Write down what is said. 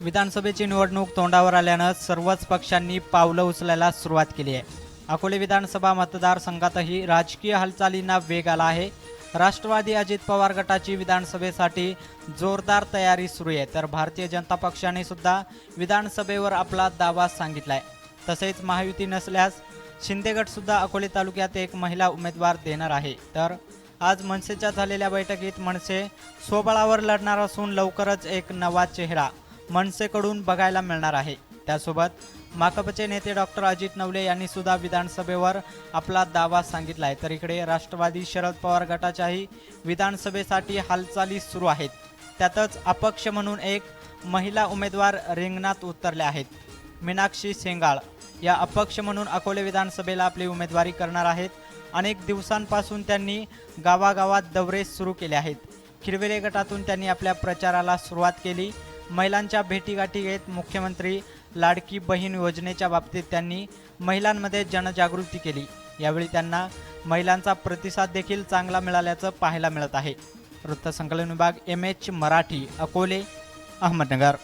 विधानसभेची निवडणूक तोंडावर आल्यानं सर्वच पक्षांनी पावलं उचलायला सुरुवात केली आहे. अकोले विधानसभा मतदारसंघातही राजकीय हालचालींना वेग आला आहे. राष्ट्रवादी अजित पवार गटाची विधानसभेसाठी जोरदार तयारी सुरू आहे. तर भारतीय जनता पक्षाने सुद्धा विधानसभेवर आपला दावा सांगितलाय. तसेच महायुती नसल्यास शिंदे गट सुद्धा अकोले तालुक्यात एक महिला उमेदवार देणार आहे. तर आज मनसेच्या झालेल्या बैठकीत मनसे स्वबळावर लढणार असून लवकरच एक नवा चेहरा मनसेकडून बघायला मिळणार आहे. त्यासोबत माकपचे नेते डॉक्टर अजित नवले यांनी सुद्धा विधानसभेवर आपला दावा सांगितला आहे तर इकडे राष्ट्रवादी शरद पवार गटाच्याही विधानसभेसाठी हालचाली सुरू आहेत. त्यातच अपक्ष म्हणून एक महिला उमेदवार रिंगणात उतरले आहेत. मीनाक्षी सेंगाळ या अपक्ष म्हणून अकोले विधानसभेला आपली उमेदवारी करणार आहेत. अनेक दिवसांपासून त्यांनी गावागावात दौरे सुरू केले आहेत. खिरवेले गटातून त्यांनी आपल्या प्रचाराला सुरुवात केली. महिलांच्या भेटीगाठी घेत मुख्यमंत्री लाडकी बहीण योजनेच्या बाबतीत त्यांनी महिलांमध्ये जनजागृती केली. यावेळी त्यांना महिलांचा प्रतिसाद देखील चांगला मिळाल्याचं पाहायला मिळत आहे. वृत्तसंकलन विभाग एम एच मराठी अकोले अहमदनगर.